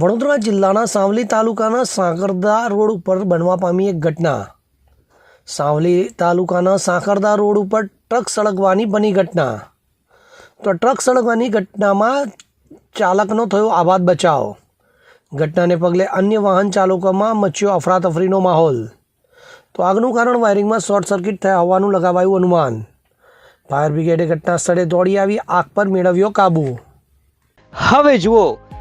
વડોદરા જિલ્લાના સાવલી તાલુકાના સાંકરદા રોડ ઉપર બનવા પામી એક ઘટના. સાવલી તાલુકાના સાંકરદા રોડ ઉપર ટ્રક સળગવાની બની ઘટના. તો ટ્રક સળગવાની ઘટનામાં ચાલકનો થયો આબાદ બચાવ. ઘટનાને પગલે અન્ય વાહન ચાલકોમાં મચ્યો અફરાતફરીનો માહોલ. તો આગનું કારણ વાયરિંગમાં શોર્ટ સર્કિટ થયા હોવાનું લગાવાયું અનુમાન. ફાયર બ્રિગેડે ઘટના સ્થળે દોડી આવી, આગ પર મેળવ્યો કાબૂ. હવે જુઓ